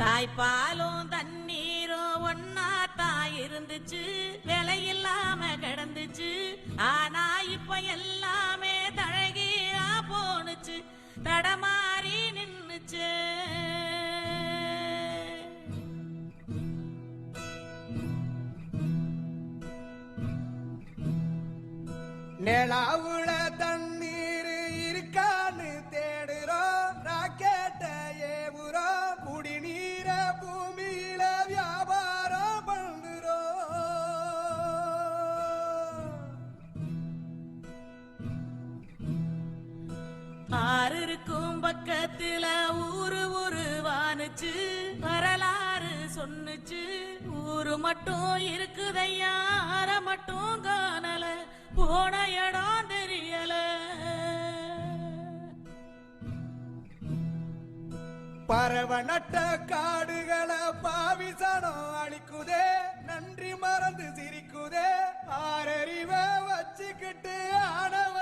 தாய்ப்பாலும் தண்ணீரும் ஒன்னாத்தான் இருந்துச்சு விலையில்லாம கிடந்துச்சு. ஆனா இப்ப எல்லாமே தழகியா போனுச்சு தடமாறி நின்னுச்சு. நிலாவுல ஆறு இருக்கும் பக்கத்துல ஊரு ஊரு வானுச்சு வரலாறு சொன்னுச்சு. ஊரு மட்டும் இருக்குதையா அற மட்டும் காணல? போன இடம் தெரியல. பறவை நட்ட காடுகளை பாவிசனம் அழிக்குதே நன்றி மறந்து சிரிக்குதே. ஆரறிவ வச்சுக்கிட்டு ஆனவ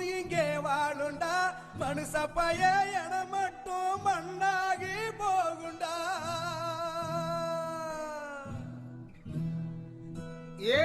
இங்கே வாழுண்டா. மனுஷ பய என மட்டும் மண்ணாகி போகுண்டா. ஏ